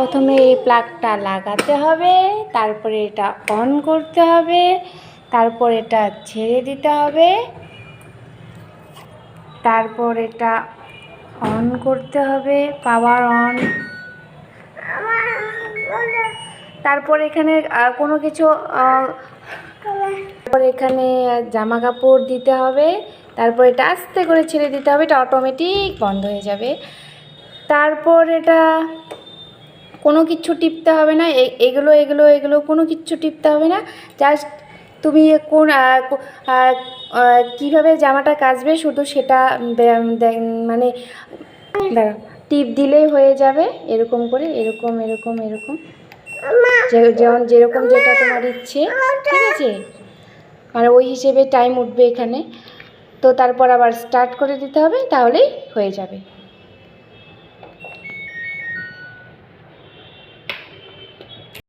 প্রথমে এই প্লাগটা লাগাতে হবে, তারপরে এটা অন করতে হবে, তারপর এটা ছেড়ে দিতে হবে, তারপর এটা অন করতে হবে পাওয়ার অন তারপর এখানে কোনো কিছু তারপর এখানে জামা কাপড় দিতে হবে, তারপর এটা আস্তে করে ছেড়ে দিতে হবে, এটা অটোমেটিক বন্ধ হয়ে যাবে, তারপর এটা কোনো কিচ্ছু টিপতে হবে না এগুলো এগুলো এগুলো কোনো কিচ্ছু টিপতে হবে না। জাস্ট তুমি কোন কীভাবে জামাটা কাচবে শুধু সেটা মানে টিপ দিলেই হয়ে যাবে, এরকম করে, এরকম এরকম এরকম। যেমন যেরকম যেটা তোমার ইচ্ছে, ঠিক আছে? মানে ওই হিসেবে টাইম উঠবে এখানে। তো তারপর আবার স্টার্ট করে দিতে হবে, তাহলেই হয়ে যাবে।